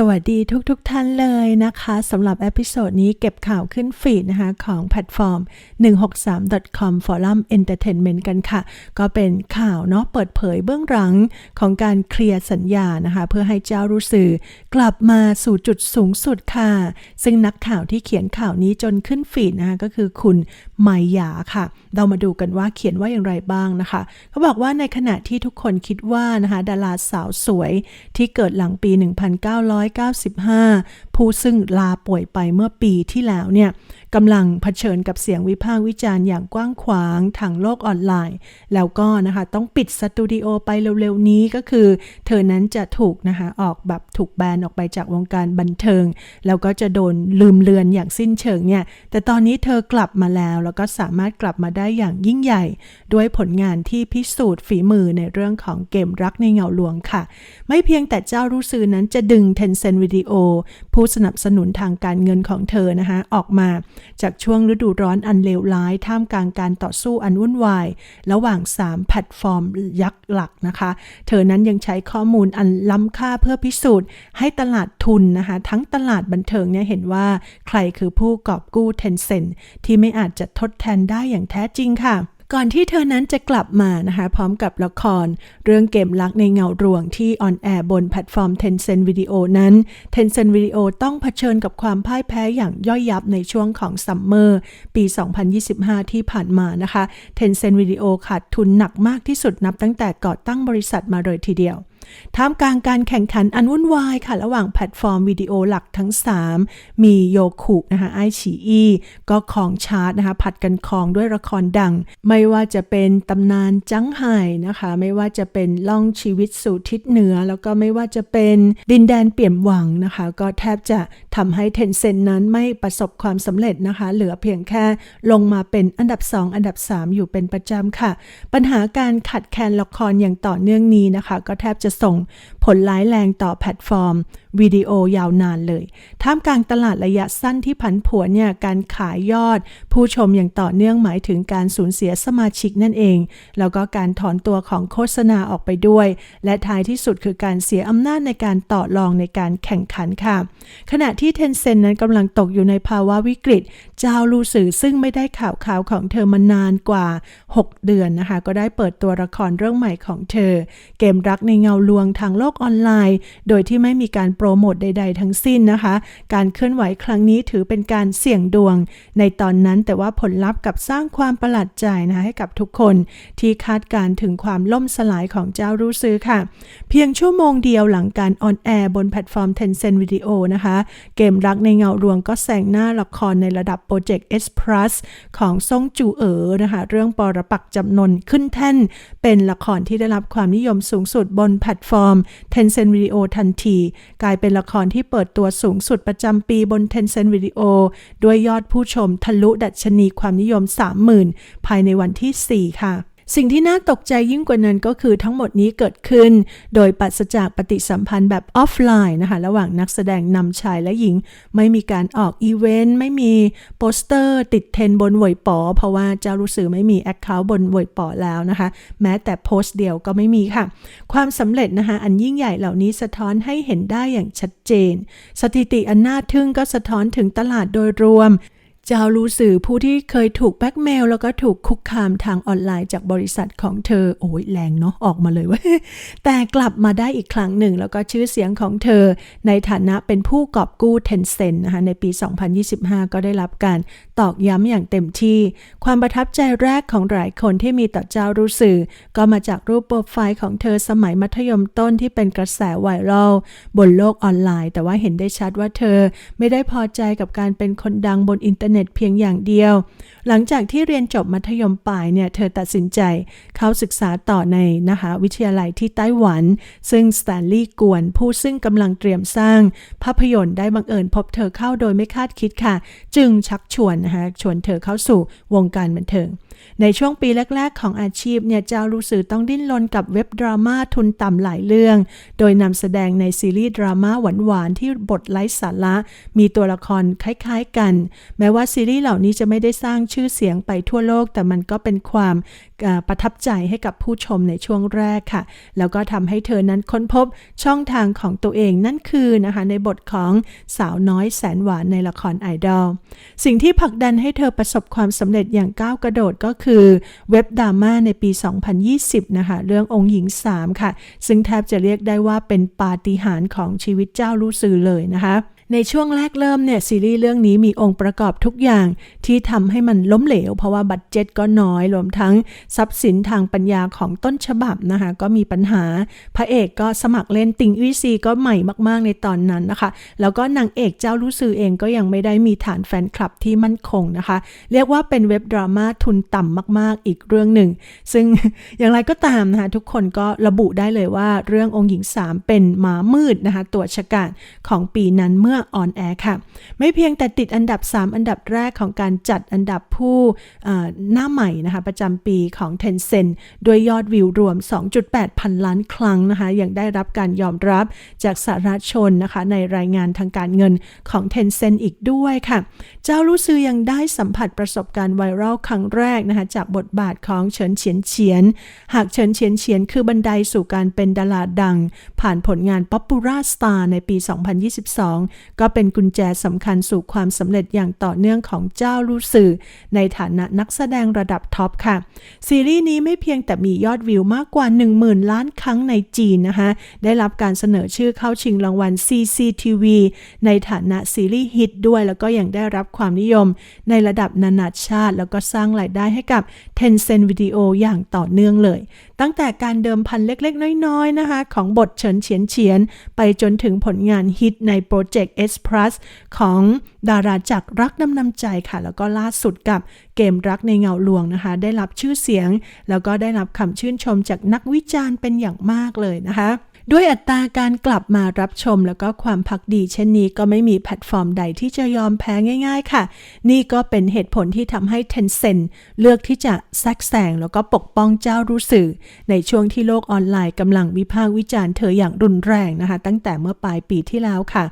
สวัสดีทุกๆทท่านเลยนะคะสำหรับเอพิโซดนี้เก็บข่าวขึ้นฟีดนะคะของแพลตฟอร์ม 163.com Forum Entertainment กันค่ะ ก็เป็นข่าวเนาะเปิดเผยเบื้องหลังของการเคลียร์สัญญานะคะ เพื่อให้เจ้ารู้สื่อกลับมาสู่จุดสูงสุดค่ะ ซึ่งนักข่าวที่เขียนข่าวนี้จนขึ้นฟีดนะคะก็คือคุณไมยาค่ะ เรามาดูกันว่าเขียนว่าอย่างไรบ้างนะคะเขาบอกว่าในขณะที่ทุกคนคิดว่านะคะดาราสาวสวยที่เกิดหลังปี1995 ผู้ซึ่งลาป่วยไปเมื่อปีที่แล้วเนี่ยกำลังเผชิญกับเสียงวิพากษ์วิจารณ์อย่างกว้างขวางทางโลกออนไลน์ แล้วก็นะคะต้องปิดสตูดิโอไปเร็วๆนี้ก็คือ เธอนั้นจะถูกนะคะออกแบบถูกแบนออกไปจากวงการบันเทิง แล้วก็จะโดนลืมเลือนอย่างสิ้นเชิงเนี่ย แต่ตอนนี้เธอกลับมาแล้ว แล้วก็สามารถกลับมาได้อย่างยิ่งใหญ่ ด้วยผลงานที่พิสูจน์ฝีมือในเรื่องของเกมรักในเงาหลวงค่ะ ไม่เพียงแต่เจ้ารู้ซื้อนั้นจะดึง Tencent Video ผู้สนับสนุนทางการเงินของเธอนะคะออกมาจากช่วงฤดูร้อนอันเลวร้าย ท่ามกลางการต่อสู้อันวุ่นวาย ระหว่าง 3 แพลตฟอร์มยักษ์หลักนะคะ เธอนั้นยังใช้ข้อมูลอันล้ำค่าเพื่อพิสูจน์ ให้ตลาดทุนนะคะ ทั้งตลาดบันเทิงเนี่ยเห็นว่าใครคือผู้กอบกู้เทนเซ็นที่ไม่อาจจะทดแทนได้อย่างแท้จริงค่ะ ก่อนที่เธอนั้นจะกลับมานะคะพร้อมกับละคร เรื่องเกมลักในเงารวงที่ออนแอร์บนแพลตฟอร์ม Tencent Video นั้น Tencent Video ต้องเผชิญกับความพ่ายแพ้อย่างย่อยยับในช่วงของซัมเมอร์ปี 2025 ที่ผ่านมานะคะ Tencent Video ขาดทุนหนักมากที่สุดนับตั้งแต่ก่อตั้งบริษัทมาเลยทีเดียว ท่ามกลางการแข่งขันอันวุ่นวายค่ะ ระหว่างแพลตฟอร์มวิดีโอหลักทั้ง 3 มีโยคุนะคะไอฉีอีก็ของชาร์ตนะคะ ผัดกันคองด้วยละครดัง ไม่ว่าจะเป็นตำนานจังไห่นะคะ ไม่ว่าจะเป็นล่องชีวิตสู่ทิศเหนือ แล้วก็ไม่ว่าจะเป็นดินแดนเปี่ยมหวังนะคะ ก็แทบจะทำให้เทนเซ็นนั้นไม่ประสบความสำเร็จนะคะ เหลือเพียงแค่ลงมาเป็นอันดับ 2 อันดับ 3 อยู่เป็นประจำค่ะ ปัญหาการขัดแคลนละครอย่างต่อเนื่องนี้นะคะ ก็แทบจะส่งผลร้ายแรงต่อแพลตฟอร์ม วิดีโอยาวนานเลย ท่ามกลางตลาดระยะสั้นที่ผันผวนเนี่ยการขายยอด ผู้ชมอย่างต่อเนื่องหมายถึงการสูญเสียสมาชิกนั่นเอง แล้วก็การถอนตัวของโฆษณาออกไปด้วย และท้ายที่สุดคือการเสียอำนาจในการต่อรองในการแข่งขันค่ะ ขณะที่เทนเซ็นนั้นกำลังตกอยู่ในภาวะวิกฤต เจ้าลูสื่อซึ่งไม่ได้ข่าวข่าวของเธอมานานกว่า 6 เดือนนะคะ ก็ได้เปิดตัวละครเรื่องใหม่ของเธอ เกมรักในเงาลวงทางโลกออนไลน์ โดยที่ไม่มีการโปรโมทใด ๆ ทั้งสิ้นนะคะ การเคลื่อนไหวครั้งนี้ถือเป็นการเสี่ยงดวง ในตอนนั้นแต่ว่าผลลัพธ์กับสร้างความประหลาดใจนะให้กับทุกคนที่คาดการถึงความล่มสลายของเจ้ารู้ซื้อค่ะ เพียงชั่วโมงเดียวหลังการออนแอร์บนแพลตฟอร์ม Tencent Video นะคะ เกมรักในเงารวงก็แซงหน้าละครในระดับโปรเจกต์ S Plus ของซ่งจูเอ๋อนะคะเรื่องปรปักจำนนขึ้นแท่น เป็นละครที่ได้รับความนิยมสูงสุดบนแพลตฟอร์ม Tencent Video ทันทีกลายเป็นละครที่เปิดตัวสูงสุดประจำปีบน Tencent Video ด้วยยอดผู้ชมทะลุดัชนีความนิยม 30,000 ภายในวันที่ 4 ค่ะ สิ่งที่น่าตกใจยิ่งกว่านั้นก็คือทั้งหมดนี้เกิดขึ้น โดยปัสจากปฏิสัมพันธ์แบบออฟไลน์นะคะ ระหว่างนักแสดงนำชายและหญิง ไม่มีการออกอีเวนต์ ไม่มีโปสเตอร์ ติดเทนบนวยปอ เพราะว่าเจ้ารู้สึกไม่มีแอคเคาท์บนวยปอแล้วนะคะ แม้แต่โพสต์เดียวก็ไม่มีค่ะ ความสำเร็จนะคะอันยิ่งใหญ่เหล่านี้สะท้อนให้เห็นได้อย่างชัดเจน สถิติอันน่าทึ่งก็สะท้อนถึงตลาดโดยรวม เจ้ารู้สื่อผู้ที่เคยถูกแบ็กเมลแล้วก็ถูกคุกคามทางออนไลน์จากบริษัทของเธอ โอ้ยแรงเนาะออกมาเลยว่าแต่กลับมาได้อีกครั้งหนึ่ง แล้วก็ชื่อเสียงของเธอ ในฐานะเป็นผู้กอบกู้เทนเซ็นนะคะในปี 2025 ก็ได้รับการตอกย้ำอย่างเต็มที่ ความประทับใจแรกของหลายคนที่มีต่อเจ้ารู้สื่อ ก็มาจากรูปโปรไฟล์ของเธอสมัยมัธยมต้นที่เป็นกระแสไวรัลบนโลกออนไลน์ แต่ว่าเห็นได้ชัดว่าเธอไม่ได้พอใจกับการเป็นคนดังบนอินเทอร์เน็ตเพียงอย่างเดียว หลังจากที่เรียนจบมัธยมปลายเนี่ยเธอตัดสินใจเข้าศึกษาต่อในนะคะวิทยาลัยที่ไต้หวัน ซึ่งสแตนลีย์กวน ผู้ซึ่งกำลังเตรียมสร้าง ภาพยนตร์ได้บังเอิญพบเธอเข้าโดยไม่คาดคิดค่ะ จึงชักชวนนะคะชวนเธอเข้าสู่วงการบันเทิง ในช่วงปีแรก ๆ ของอาชีพเนี่ยเจ้ารู้สึกต้องดิ้นรนกับเว็บดราม่าทุนต่ำหลายเรื่อง โดยนำแสดงในซีรีส์ดราม่าหวานๆที่บทไร้สาระ มีตัวละครคล้าย ๆ กัน แม้ว่าซีรีส์เหล่านี้จะไม่ได้สร้างชื่อเสียงไปทั่วโลก แต่มันก็เป็นความประทับใจให้กับผู้ชมในช่วงแรกค่ะ แล้วก็ทำให้เธอนั้นค้นพบช่องทางของตัวเองนั่นคือนะคะในบทของสาวน้อยแสนหวานในละครไอดอลสิ่งที่ผลักดันให้เธอประสบความสำเร็จอย่างก้าวกระโดดก็คือเว็บดราม่าในปี 2020 นะคะ เรื่ององค์หญิง 3 ค่ะ ซึ่งแทบจะเรียกได้ว่าเป็นปาฏิหาริย์ของชีวิตเจ้ารู้สือเลยนะคะ ในช่วงแรกเริ่มเนี่ยซีรีส์เรื่องนี้มีองค์ประกอบทุกอย่างที่ทำให้มันล้มเหลว เพราะว่าบัตเจ็ตก็น้อยรวมทั้งทรัพย์สินทางปัญญาของต้นฉบับนะคะ ก็มีปัญหา พระเอกก็สมัครเล่นติงอุยซีก็ใหม่มากๆในตอนนั้นนะคะ แล้วก็นางเอกเจ้ารู้สือเองก็ยังไม่ได้มีฐานแฟนคลับที่มั่นคงนะคะ เรียกว่าเป็นเว็บดราม่าทุนต่ำมากๆอีกเรื่องหนึ่ง ซึ่งอย่างไรก็ตามนะคะทุกคนก็ระบุได้เลยว่าเรื่ององค์หญิงสามเป็นหมามืดนะคะตัวฉกาจของปีนั้นเมื่อออนแอร์ค่ะ ไม่เพียงแต่ติดอันดับ 3 อันดับแรกของการจัดอันดับผู้หน้าใหม่นะคะ ประจำปีของ Tencent ด้วยยอดวิวรวม 2.8 พันล้านครั้งนะคะ ยังได้รับการยอมรับจากสาธารณชนนะคะ ในรายงานทางการเงินของ Tencent อีกด้วยค่ะ เจ้ารู้ซือยังได้สัมผัสประสบการณ์ไวรัลครั้งแรกนะคะ จากบทบาทของเฉินเฉียนเฉียน หากเฉินเฉียนเฉียนคือบันไดสู่การเป็นดาราดัง ผ่านผลงาน Popular Star ในปี 2022ก็เป็นกุญแจสำคัญสู่ความสำเร็จอย่างต่อเนื่องของเจ้าลูสื่อ ในฐานะนักแสดงระดับท็อปค่ะ ซีรีส์นี้ไม่เพียงแต่มียอดวิวมากกว่า 10,000 ล้านครั้งในจีนนะคะ ได้รับการเสนอชื่อเข้าชิงรางวัล CCTV ในฐานะซีรีส์ฮิตด้วย แล้วก็ยังได้รับความนิยม ในระดับนานาชาติ แล้วก็สร้างรายได้ให้กับ Tencent Video อย่างต่อเนื่องเลย ตั้งแต่การเดิมพันเล็กๆ น้อยๆนะคะ ของบทเฉินเฉียนเฉียนไปจนถึงผลงานฮิตในโปรเจกต์ S Plus ของดาราจากรักน้ำนำใจค่ะ แล้วก็ล่าสุดกับเกมรักในเงาลวงนะคะ ได้รับชื่อเสียง แล้วก็ได้รับคำชื่นชมจากนักวิจารณ์เป็นอย่างมากเลยนะคะ ด้วยอัตราการกลับมารับชมแล้วก็ความพักดีเช่นนี้ก็ไม่มีแพลตฟอร์มใดที่จะยอมแพ้ง่าย ๆ ค่ะ นี่ก็เป็นเหตุผลที่ทำให้ Tencent เลือกที่จะแซกแซงแล้วก็ปกป้องเจ้ารู้สื่อ ในช่วงที่โลกออนไลน์กำลังวิพากษ์วิจารณ์เธออย่างรุนแรงนะคะ ตั้งแต่เมื่อปลายปีที่แล้วค่ะ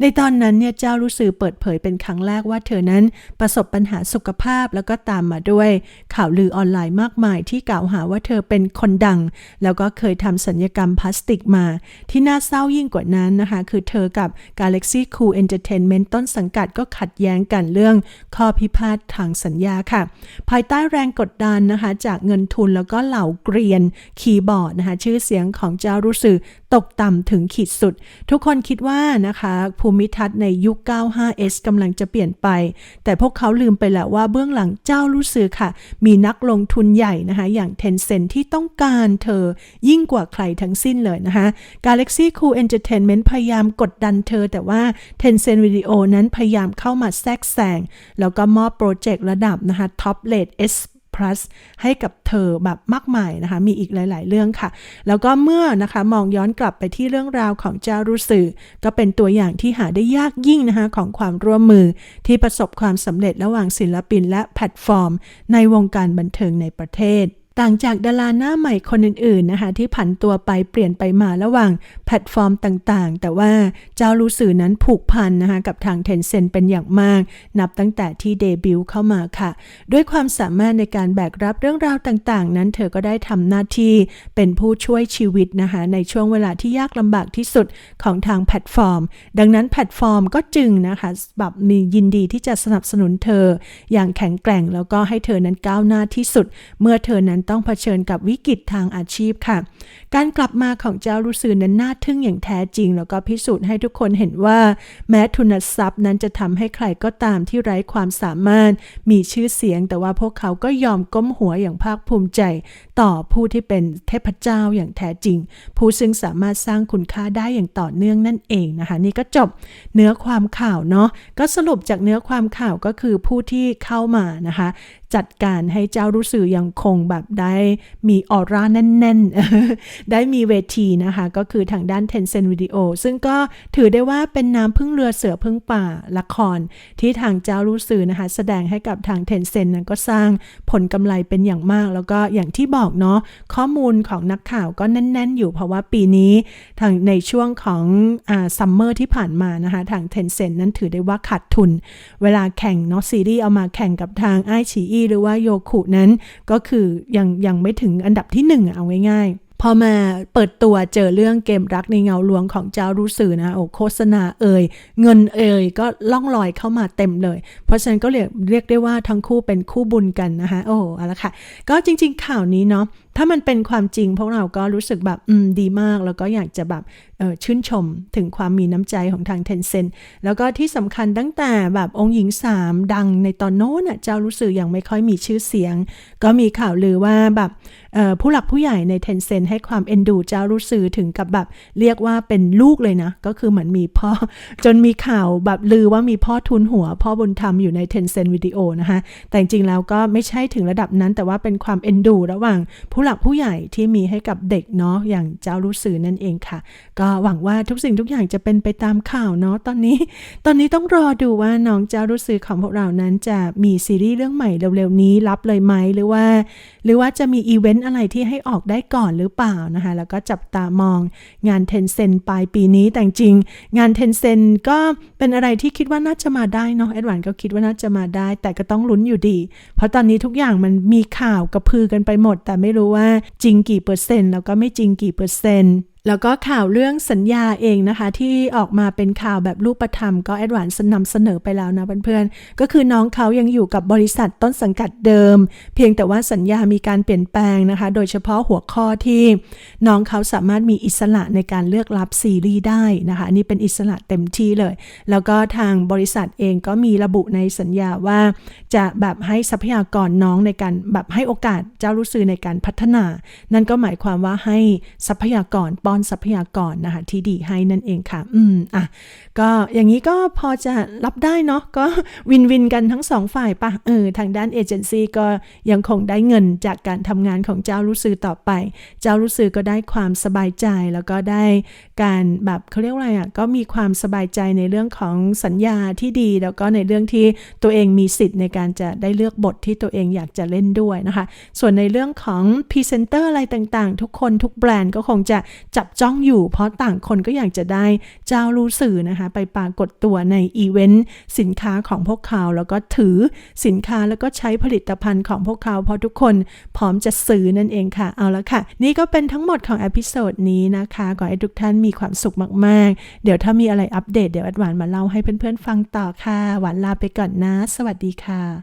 ในตอนนั้นเนี่ยเจ้ารู้สื่อเปิดเผยเป็นครั้งแรกว่าเธอนั้นประสบปัญหาสุขภาพแล้วก็ตามมาด้วย ข่าวลือออนไลน์มากมายที่กล่าวหาว่าเธอเป็นคนดัง แล้วก็เคยทำสัญญกรรมพลาสติกมา ที่น่าเศร้ายิ่งกว่านั้นนะคะ คือเธอกับ Galaxy Cool Entertainment ต้นสังกัดก็ขัดแย้งกันเรื่องข้อพิพาททางสัญญาค่ะ ภายใต้แรงกดดันนะคะ จากเงินทุนแล้วก็เหล่าเกรียนคีย์บอร์ดนะคะ ชื่อเสียงของเจ้ารู้สึกตกต่ำถึงขีดสุด ทุกคนคิดว่านะคะ ภูมิทัศน์ในยุค 95S กำลังจะเปลี่ยนไป แต่พวกเขาลืมไปแล้วว่าเบื้องหลังเจ้ารู้สึกค่ะ มีนักลงทุนใหญ่นะคะ อย่าง Tencent ที่ต้องการเธอยิ่งกว่าใครทั้งสิ้นเลยนะคะ Galaxy Cool Entertainment พยายามกดดันเธอ แต่ว่า Tencent Video นั้นพยายามเข้ามาแทรกแซงแล้วก็มอบโปรเจกต์ระดับนะคะ Top Rate S plus ให้กับเธอแบบมากมายนะคะ มีอีกหลาย ๆ เรื่องค่ะ แล้วก็เมื่อนะคะมองย้อนกลับไปที่เรื่องราวของเจ้ารู้สื่อก็เป็นตัวอย่างที่หาได้ยากยิ่งนะคะของความร่วมมือที่ประสบความสำเร็จระหว่างศิลปินและแพลตฟอร์ม ในวงการบันเทิงในประเทศ ต่างจากดาราหน้าใหม่คนอื่นๆนะคะที่ผันตัวไปเปลี่ยนไปมาระหว่างแพลตฟอร์มต่างๆ แต่ว่าเจ้ารู้สื่อนั้นผูกพันนะคะกับทาง Tencent เป็นอย่างมาก นับตั้งแต่ที่เดบิวต์เข้ามาค่ะ ด้วยความสามารถในการแบกรับเรื่องราวต่างๆ นั้นเธอก็ได้ทำหน้าที่เป็นผู้ช่วยชีวิตนะคะในช่วงเวลาที่ยากลำบากที่สุดของทางแพลตฟอร์ม ดังนั้นแพลตฟอร์มก็จึงนะคะแบบมียินดีที่จะสนับสนุนเธอ อย่างแข็งแกร่งแล้วก็ให้เธอนั้นก้าวหน้าที่สุด เมื่อเธอนั้นต้องเผชิญกับวิกฤตทางอาชีพค่ะ การกลับมาของเจ้าลูซือนั้นน่าทึ่งอย่างแท้จริง แล้วก็พิสูจน์ให้ทุกคนเห็นว่า แม้ทุนทรัพย์นั้นจะทำให้ใครก็ตามที่ไร้ความสามารถ มีชื่อเสียง แต่ว่าพวกเขาก็ยอมก้มหัวอย่างภาคภูมิใจต่อผู้ที่เป็นเทพเจ้าอย่างแท้จริง ผู้ซึ่งสามารถสร้างคุณค่าได้อย่างต่อเนื่องนั่นเองนะคะ นี่ก็จบเนื้อความข่าวเนาะก็สรุปจากเนื้อความข่าวก็คือผู้ที่เข้ามานะคะ จัดการให้เจ้ารู้สื่อยังคงแบบได้มีออร่าแน่นๆ ได้มีเวทีนะคะ ก็คือทางด้าน Tencent Video ซึ่งก็ถือได้ว่าเป็นน้ำพึ่งเรือเสือพึ่งป่าละคร ที่ทางเจ้ารู้สื่อนะคะ แสดงให้กับทาง Tencent นั้นก็สร้างผลกำไรเป็นอย่างมาก แล้วก็อย่างที่บบอกเนาะข้อมูลของนักข่าวก็แน่น ๆ อยู่เพราะว่าปีนี้ทางในช่วงของซัมเมอร์ที่ผ่านมานะคะทางเทนเซ็นนั้นถือได้ว่าขาดทุน เวลาแข่งเนาะซีรีส์เอามาแข่งกับทางไอชีอีหรือว่าโยคุนั้นก็คือยังยังไม่ถึงอันดับที่หนึ่งเอาง่ายๆ พอมาเปิดตัวเจอเรื่องเกมรักในเงาลวงของเจ้ารู้สื่อนะโอ้โฆษณาเอ่ยเงินเอ่ยก็ล่องลอยเข้ามาเต็มเลย เพราะฉะนั้นก็เรียกเรียกได้ว่าทั้งคู่เป็นคู่บุญกันนะคะโอ้เอาละค่ะ ก็จริง ๆ ข่าวนี้เนาะ ถ้ามันเป็นความจริงพวกเราก็รู้สึกแบบอืมดีมาก แล้วก็อยากจะแบบชื่นชมถึงความมีน้ำใจของทางเทนเซนแล้วก็ที่สำคัญตั้งแต่แบบองค์หญิงสามดังในตอนโน้นเจ้ารู้สึกยังไม่ค่อยมีชื่อเสียง ก็มีข่าวลือว่าแบบผู้หลักผู้ใหญ่ในเทนเซนให้ความเอ็นดูเจ้ารู้สึกถึงกับแบบเรียกว่าเป็นลูกเลยนะ ก็คือเหมือนมีพ่อ จนมีข่าวแบบลือว่ามีพ่อทุนหัว พ่อบุญธรรมอยู่ในเทนเซนวิดีโอนะคะแต่จริงแล้วก็ไม่ใช่ถึงระดับนั้นแต่ว่าเป็นความเอ็นดู ระหว่างผู้หลักผู้ใหญ่ที่มีให้กับเด็กเนาะอย่างเจ้ารู้สื่อนั่นเองค่ะ ก็หวังว่าทุกสิ่งทุกอย่างจะเป็นไปตามข่าวเนาะตอนนี้ ตอนนี้ต้องรอดูว่าน้องเจ้ารู้สื่อของพวกเรานั้นจะมีซีรีส์เรื่องใหม่เร็วๆนี้รับเลยไหมหรือว่า หรือว่าจะมีอีเวนต์อะไรที่ให้ออกได้ก่อนหรือเปล่านะคะแล้วก็จับตามองงานเทนเซนปลายปีนี้แต่จริง งานเทนเซนก็เป็นอะไรที่คิดว่าน่าจะมาได้เนาะแอดวานก็คิดว่าน่าจะมาได้ แต่ก็ต้องลุ้นอยู่ดี เพราะตอนนี้ทุกอย่างมันมีข่าวกระพือกันไปหมด แต่ไม่รู้ว่าจริงกี่เปอร์เซ็นต์แล้วก็ไม่จริงกี่เปอร์เซ็นต์ แล้วก็ข่าวเรื่องสัญญาเองนะคะ ที่ออกมาเป็นข่าวแบบรูปธรรม ก็แอดวานซ์นำเสนอไปแล้วนะเพื่อนๆ ก็คือน้องเขายังอยู่กับบริษัทต้นสังกัดเดิม เพียงแต่ว่าสัญญามีการเปลี่ยนแปลงนะคะ โดยเฉพาะหัวข้อที่น้องเขาสามารถมีอิสระในการเลือกรับซีรีส์ได้นะคะนี่เป็นอิสระเต็มที่เลย แล้วก็ทางบริษัทเองก็มีระบุในสัญญาว่า จะแบบให้ทรัพยากรน้องในการแบบให้โอกาสเจ้ารู้สื่อในการพัฒนา นั่นก็หมายความว่าให้ทรัพยากรป้อนทรัพยากรนะคะที่ดีให้นั่นเองค่ะ อืมอะก็อย่างนี้ก็พอจะรับได้เนาะก็วินวินกันทั้งสองฝ่ายปะเออทางด้านเอเจนซี่ก็ยังคงได้เงินจากการทำงานของเจ้ารู้สื่อต่อไป เจ้ารู้สื่อก็ได้ความสบายใจแล้วก็ได้การแบบเขาเรียกว่าอะไรอะก็มีความสบายใจในเรื่องของสัญญาที่ดี แล้วก็ในเรื่องที่ตัวเองมีสิทธิ์ในการจะได้เลือกบทที่ตัวเองอยากจะเล่นด้วยนะคะ ส่วนในเรื่องของพรีเซนเตอร์อะไรต่างๆ ทุกคนทุกแบรนด์ก็คงจะจับจ้องอยู่ เพราะต่างคนก็อยากจะได้เจ้ารู้สื่อนะคะ ไปปรากฏตัวในอีเวนต์สินค้าของพวกเขา แล้วก็ถือสินค้าแล้วก็ใช้ผลิตภัณฑ์ของพวกเขา เพราะทุกคนพร้อมจะซื้อนั่นเองค่ะ เอาละค่ะ นี่ก็เป็นทั้งหมดของอพิโซดนี้นะคะขอให้ทุกท่านมีความสุขมาก ๆ เดี๋ยวถ้ามีอะไรอัปเดตเดี๋ยวแอดวานมาเล่าให้เพื่อน ๆ ฟังต่อค่ะ หวานลาไปก่อนนะ สวัสดีค่ะ